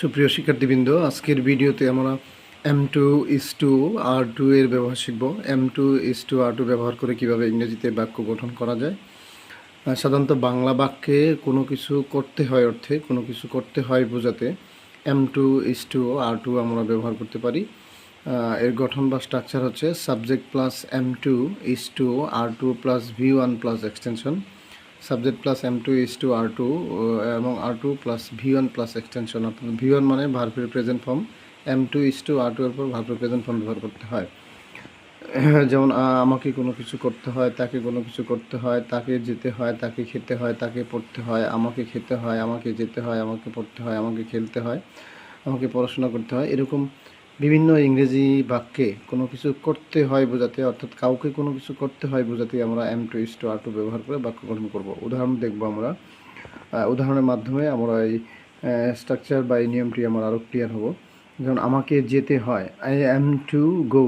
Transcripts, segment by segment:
সুপ্রিয় শিক্ষার্থীবৃন্দ, আজকের ভিডিওতে আমরা am to is to are to এর ব্যবহার শিখব। Am to is to are to ব্যবহার করে কীভাবে ইংরেজিতে বাক্য গঠন করা যায়। সাধারণত বাংলা বাক্যে কোনো কিছু করতে হয় অর্থে, কোনো কিছু করতে হয় বোঝাতে am to is to are to আমরা ব্যবহার করতে পারি। এর গঠন বা স্ট্রাকচার হচ্ছে subject plus am to is to are to plus V one plus extension subject plus am to is to are to এবং are to plus V one plus extension. অর্থাৎ ভি ওয়ান মানে ভার্বের present form, am to is to are to এর পর ভার্বের present form ব্যবহার করতে হয়। যেমন আমাকে কোনো কিছু করতে হয়, তাকে কোনো কিছু করতে হয়, তাকে যেতে হয়, তাকে খেতে হয়, তাকে পড়তে হয়, আমাকে খেতে হয়, আমাকে যেতে হয়, আমাকে পড়তে হয়, আমাকে খেলতে হয়, আমাকে পড়াশোনা করতে হয়, এরকম বিভিন্ন ইংরেজি বাক্যে কোনো কিছু করতে হয় বোঝাতে, অর্থাৎ কাউকে কোনো কিছু করতে হয় বোঝাতে আমরা am to is to are to ব্যবহার করে বাক্য গঠন করব। উদাহরণ দেখব আমরা। উদাহরণের মাধ্যমে আমরা এই স্ট্রাকচার বা এই নিয়মটি আমার আরও ক্লিয়ার হব। যেমন আমাকে যেতে হয় আই অ্যাম টু গো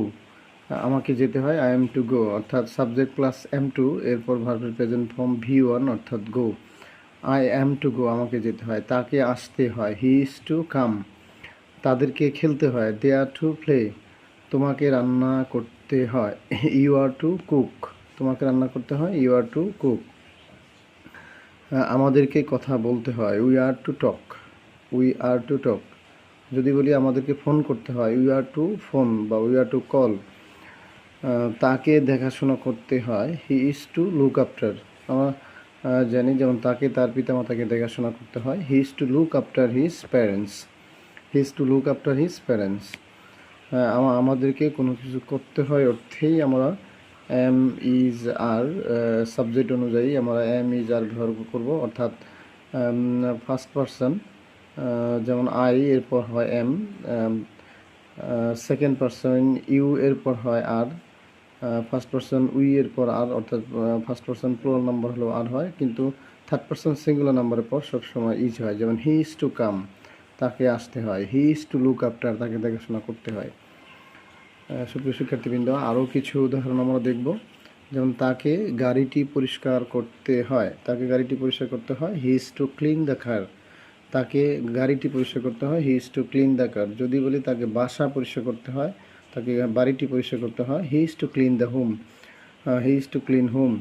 আমাকে যেতে হয় আই এম টু গো অর্থাৎ সাবজেক্ট প্লাস এম টু এরপর ভার্বের প্রেজেন্ট ফর্ম ভি ওয়ান অর্থাৎ গো আই অ্যাম টু গো আমাকে যেতে হয়, তাকে আসতে হয় হি ইজ টু কাম তাদেরকে খেলতে হয়। দে আর টু প্লে তোমাকে রান্না করতে হয়। ইউ আর টু কুক তোমাকে রান্না করতে হয়। ইউ আর টু কুক আমাদেরকে কথা বলতে হয়। We are to talk we are to talk যদি বলি আমাদেরকে ফোন করতে হয় উই আর টু ফোন বা উই আর টু কল তাকে দেখাশোনা করতে হয়। He is to look after আমরা জানি যেমন তাকে তার পিতামাতাকে দেখাশোনা করতে হয়। He is to look after his parents he is to look after his parents আমাদেরকে কোনো কিছু করতে হয় অর্থেই আমরা এম ইজ আর সাবজেক্ট অনুযায়ী আমরা এম ইজ আর ব্যবহার করব। অর্থাৎ ফার্স্ট পারসন যেমন আই এরপর হয় এম সেকেন্ড পারসন ইউ এরপর হয় আর ফার্স্ট পারসন উই এর পর আর অর্থাৎ ফার্স্ট পারসন প্লোরাল নাম্বার হলো আর হয়। কিন্তু থার্ড পারসন সিঙ্গুলার নাম্বারের পর সবসময় ইজ হয়। যেমন হি ইজ টু কাম তাকে আসতে হয়। He is to look after তাকে দেখাশোনা করতে হয়। সুপ্রিয় শিক্ষার্থীবৃন্দ, আরও কিছু উদাহরণ আমরা দেখব। যেমন তাকে গাড়িটি পরিষ্কার করতে হয়। তাকে গাড়িটি পরিষ্কার করতে হয়। He is to clean the car তাকে গাড়িটি পরিষ্কার করতে হয়। He is to clean the car যদি বলি তাকে বাসা পরিষ্কার করতে হয়, তাকে বাড়িটি পরিষ্কার করতে হয়। He is to clean the home he is to clean home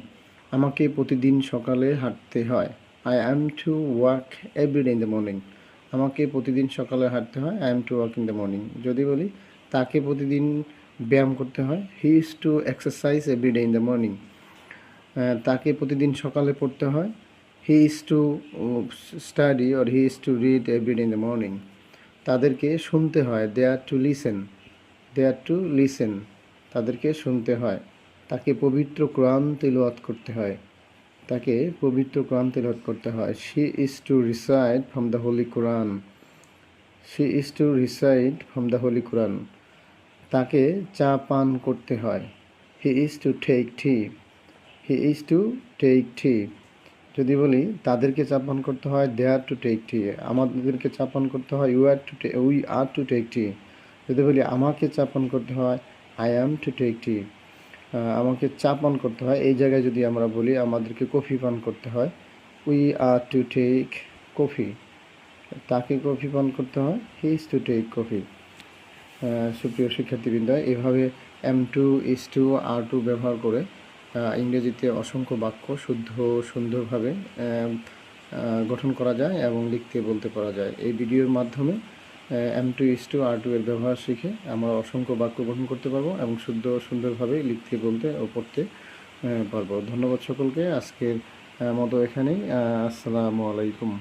আমাকে প্রতিদিন সকালে হাঁটতে হয়। I am to walk everyday in the morning আমাকে প্রতিদিন সকালে হাঁটতে হয়। I am to walk in the morning যদি বলি, তাকে প্রতিদিন ব্যায়াম করতে হয়। He is to exercise everyday in the morning তাকে প্রতিদিন সকালে পড়তে হয়। He is to study or he is to read everyday in the morning তাদেরকে শুনতে হয়। They are to listen they are to listen তাদেরকে শুনতে হয়। তাকে পবিত্র কোরআন তেলাওয়াত করতে হয়। তাকে পবিত্র কোরআন তেলাওয়াত করতে হয়। She is to recite from the holy Quran she is to recite from the holy Quran তাকে চা পান করতে হয়। He is to take tea he is to take tea যদি বলি, তাদেরকে চা পান করতে হয় দে আর টু টেক টি আমাদেরকে চা পান করতে হয় you are to we are to take tea যদি বলি, আমাকে চা পান করতে হয় I am to take tea আমাকে চা পান করতে হয়। এই জায়গায় যদি আমরা বলি, আমাদেরকে কফি পান করতে হয়। We are to take coffee তাকে কফি পান করতে হয়। He is to take coffee সুপ্রিয় শিক্ষার্থীবৃন্দ, এভাবে am to is to are to ব্যবহার করে ইংরেজিতে অসংখ্য বাক্য শুদ্ধ, সুন্দরভাবে গঠন করা যায় এবং লিখতে বলতে পারা যায়। এই ভিডিওর মাধ্যমে am to is to are to এর ব্যবহার শিখে আমরা অসংখ্য বাক্য গঠন করতে পারব এবং শুদ্ধ সুন্দরভাবে লিখতে, বলতে ও পড়তে পারব। ধন্যবাদ সকলকে। আজকের মতো এখানেই। আসসালামু আলাইকুম।